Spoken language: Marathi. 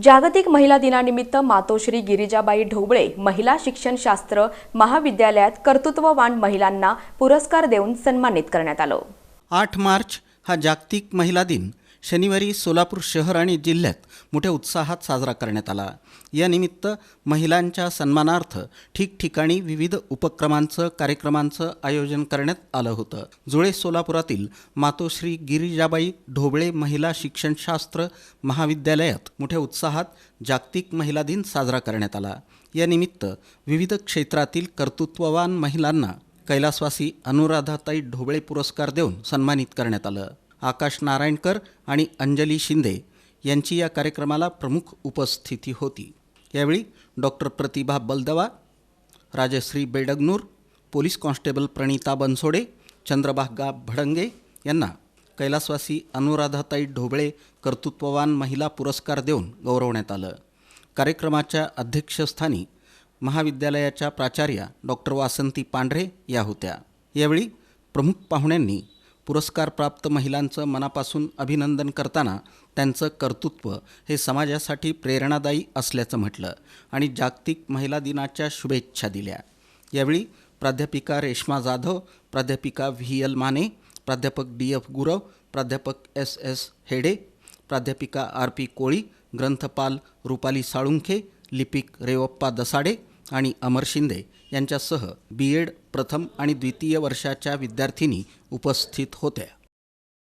जागतिक महिला दिनानिमित्त मातोश्री गिरिजाबाई ढोबळे महिला शिक्षणशास्त्र महाविद्यालयात कर्तृत्ववान महिलांना पुरस्कार देऊन सन्मानित करण्यात आलं. आठ मार्च हा जागतिक महिला दिन. शनिवारी सोलापूर शहर आणि जिल्ह्यात मोठ्या उत्साहात साजरा करण्यात आला. यानिमित्त महिलांच्या सन्मानार्थ ठिकठिकाणी विविध उपक्रमांचं कार्यक्रमांचं आयोजन करण्यात आलं होतं. जुळे सोलापुरातील मातोश्री गिरिजाबाई ढोबळे महिला शिक्षणशास्त्र महाविद्यालयात मोठ्या उत्साहात जागतिक महिला दिन साजरा करण्यात आला. यानिमित्त विविध क्षेत्रातील कर्तृत्ववान महिलांना कैलासवासी अनुराधाताई ढोबळे पुरस्कार देऊन सन्मानित करण्यात आलं. आकाश नारायणकर आणि अंजली शिंदे यांची या कार्यक्रमाला प्रमुख उपस्थिती होती. यावेळी doctor Pratibha Baldawa Rajshri Bedganur police constable Pranita Bansode Chandrabhaga Bhadange यांना कैलासवासी अनुराधाताई ढोबळे कर्तृत्ववान महिला पुरस्कार देऊन गौरवण्यात आलं. कार्यक्रमाच्या अध्यक्षस्थानी महाविद्यालयाच्या प्राचार्या डॉक्टर वासंती पांढरे या होत्या. यावेळी प्रमुख पाहुण्यांनी पुरस्कारप्राप्त महिलांचं मनापासून अभिनंदन करताना त्यांचं कर्तृत्व हे समाजासाठी प्रेरणादायी असल्याचं म्हटलं आणि जागतिक महिला दिनाच्या शुभेच्छा दिल्या. यावेळी प्राध्यापिका रेश्मा जाधव प्राध्यापिका व्ही एल माने प्राध्यापक डी एफ गुरव प्राध्यापक एस एस हेडे प्राध्यापिका आर पी कोळी ग्रंथपाल रुपाली साळुंखे लिपिक रेवप्पा दसाडे आणि अमर शिंदे यांच्यासह बी एड प्रथम आणि द्वितीय वर्षाच्या विद्यार्थिनी उपस्थित होत्या.